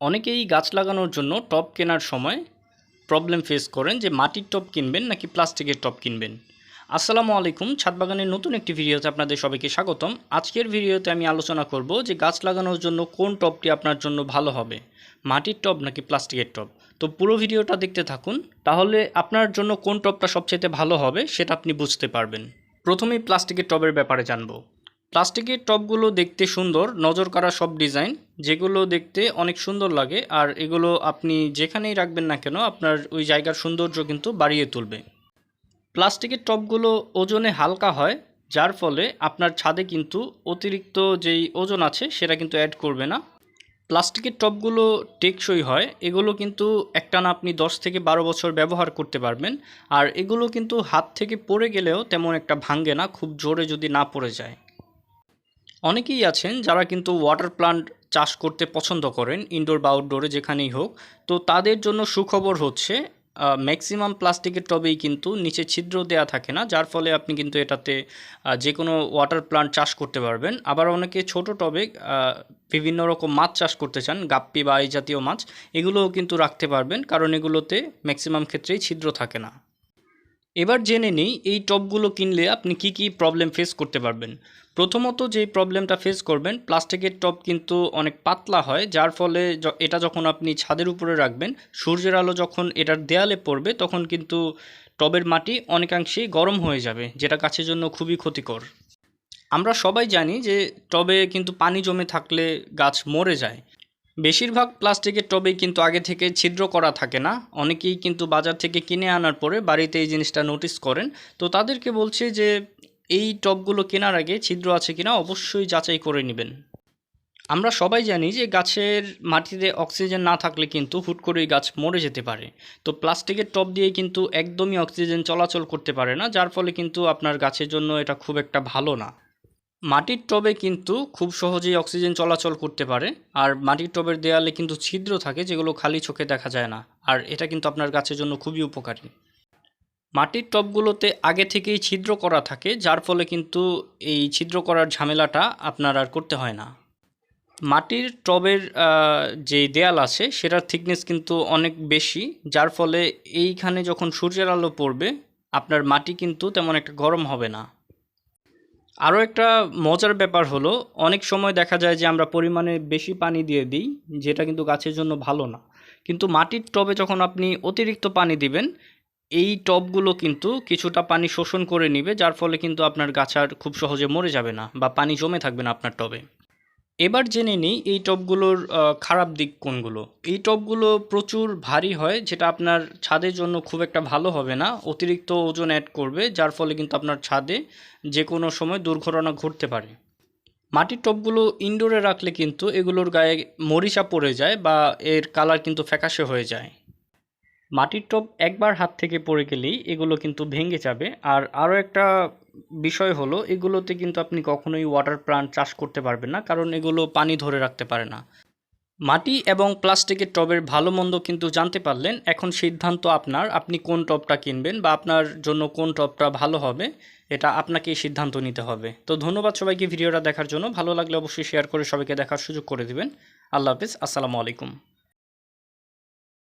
অনেকেই গাছ লাগানোর জন্য টব কেনার সময় প্রবলেম ফেস করেন যে মাটির টব কিনবেন নাকি প্লাস্টিকের টব কিনবেন। আসসালামু আলাইকুম ছাদ বাগানের নতুন একটি ভিডিওতে আপনাদের সবাইকে স্বাগতম। আজকের ভিডিওতে আমি আলোচনা করব যে গাছ লাগানোর জন্য কোন টবটি আপনার জন্য ভালো হবে, মাটির টব নাকি প্লাস্টিকের টব। তো পুরো ভিডিওটা দেখতে থাকুন, তাহলে আপনার জন্য কোন টবটা সবচেয়ে ভালো হবে সেটা আপনি বুঝতে পারবেন। প্রথমেই প্লাস্টিকের টবের ব্যাপারে জানব। প্লাস্টিকের টবগুলো দেখতে সুন্দর, নজর কাড়া সব ডিজাইন, যেগুলো দেখতে অনেক সুন্দর লাগে, আর এগুলো আপনি যেখানেই রাখবেন না কেন, আপনার ওই জায়গার সৌন্দর্য কিন্তু বাড়িয়ে তুলবে। প্লাস্টিকের টবগুলো ওজনে হালকা হয়, যার ফলে আপনার ছাদে কিন্তু অতিরিক্ত যেই ওজন আছে, সেটা কিন্তু অ্যাড করবে না। প্লাস্টিকের টবগুলো টেকসই হয়, এগুলো কিন্তু একটানা আপনি দশ থেকে বারো বছর ব্যবহার করতে পারবেন, আর এগুলো কিন্তু হাত থেকে পড়ে গেলেও তেমন একটা ভাঙ্গে না, খুব জোরে যদি না পড়ে যায়। অনেকেই আছেন যারা কিন্তু ওয়াটার প্লান্ট চাষ করতে পছন্দ করেন ইনডোর বা আউটডোরে যেখানেই হোক। তো তাদের জন্য সুখবর হচ্ছে ম্যাক্সিমাম প্লাস্টিকের টবেই কিন্তু নিচে ছিদ্র দেওয়া থাকে না, যার ফলে আপনি কিন্তু এটাতে যে কোনো ওয়াটার প্লান্ট চাষ করতে পারবেন। আবার অনেকে ছোট টবে বিভিন্ন রকম মাছ চাষ করতে চান, গাপ্পি বা এই জাতীয় মাছ, এগুলোও কিন্তু রাখতে পারবেন, কারণ এগুলোতে ম্যাক্সিমাম ক্ষেত্রেই ছিদ্র থাকে না। এবার জেনে নিই এই টবগুলো কিনলে আপনি কি কি প্রবলেম ফেস করতে পারবেন। প্রথমত যেই প্রবলেমটা ফেস করবেন প্লাস্টিকের টব কিন্তু অনেক পাতলা হয়, যার ফলে এটা যখন আপনি ছাদের উপরে রাখবেন, সূর্যের আলো যখন এটার দেয়ালে পড়বে, তখন কিন্তু টবের মাটি অনেকাংশেই গরম হয়ে যাবে, যেটা গাছের জন্য খুবই ক্ষতিকর। আমরা সবাই জানি যে টবে কিন্তু পানি জমে থাকলে গাছ মরে যায়। বেশিরভাগ প্লাস্টিকের টবেই কিন্তু আগে থেকে ছিদ্র করা থাকে না। অনেকেই কিন্তু বাজার থেকে কিনে আনার পরে বাড়িতে এই জিনিসটা নোটিস করেন। তো তাদেরকে বলছে যে, এই টবগুলো কেনার আগে ছিদ্র আছে কিনা অবশ্যই যাচাই করে নেবেন। আমরা সবাই জানি যে গাছের মাটিতে অক্সিজেন না থাকলে কিন্তু হুট করেই গাছ মরে যেতে পারে। তো প্লাস্টিকের টব দিয়ে কিন্তু একদমই অক্সিজেন চলাচল করতে পারে না, যার ফলে কিন্তু আপনার গাছের জন্য এটা খুব একটা ভালো না। মাটির টবে কিন্তু খুব সহজেই অক্সিজেন চলাচল করতে পারে, আর মাটির টবের দেয়ালে কিন্তু ছিদ্র থাকে যেগুলো খালি চোখে দেখা যায় না, আর এটা কিন্তু আপনার গাছের জন্য খুবই উপকারী। মাটির টবগুলোতে আগে থেকেই ছিদ্র করা থাকে, যার ফলে কিন্তু এই ছিদ্র করার ঝামেলাটা আপনার আর করতে হয় না। মাটির টবের যে দেয়াল আছে সেটার থিকনেস কিন্তু অনেক বেশি, যার ফলে এইখানে যখন সূর্যের আলো পড়বে, আপনার মাটি কিন্তু তেমন একটা গরম হবে না। আরও একটা মজার ব্যাপার হলো, অনেক সময় দেখা যায় যে আমরা পরিমাণে বেশি পানি দিয়ে দিই, যেটা কিন্তু গাছের জন্য ভালো না। কিন্তু মাটির টবে যখন আপনি অতিরিক্ত পানি দিবেন, এই টবগুলো কিন্তু কিছুটা পানি শোষণ করে নিবে, যার ফলে কিন্তু আপনার গাছ আর খুব সহজে মরে যাবে না বা পানি জমে থাকবে না আপনার টবে। এবার জেনে নিই এই টবগুলোর আহ, খারাপ দিক কোনগুলো। এই টবগুলো প্রচুর ভারী হয় যেটা আপনার ছাদের জন্য খুব একটা ভালো হবে না। অতিরিক্ত ওজন অ্যাড করবে যার ফলে কিন্তু আপনার ছাদে যে কোনো সময় দুর্ঘটনা ঘটতে পারে। মাটির টবগুলো ইনডোরে রাখলে কিন্তু এগুলোর গায়ে মরিচা পড়ে যায় বা এর কালার কিন্তু ফ্যাকাশে হয়ে যায়। মাটির টব একবার হাত থেকে পড়ে গেলেই এগুলো কিন্তু ভেঙে যাবে। আর আরও একটা বিষয় হলো, এগুলোতে কিন্তু আপনি কখনোই ওয়াটার প্লান্ট চাষ করতে পারবেন না, কারণ এগুলো পানি ধরে রাখতে পারে না। মাটি এবং প্লাস্টিকের টবের ভালো মন্দ কিন্তু জানতে পারলেন, এখন সিদ্ধান্ত আপনার, আপনি কোন টবটা কিনবেন বা আপনার জন্য কোন টবটা ভালো হবে, এটা আপনাকেই সিদ্ধান্ত নিতে হবে। তো ধন্যবাদ সবাইকে ভিডিওটা দেখার জন্য, ভালো লাগলে অবশ্যই শেয়ার করে সবাইকে দেখার সুযোগ করে দিবেন। আল্লাহ হাফিজ, আসসালামু আলাইকুম।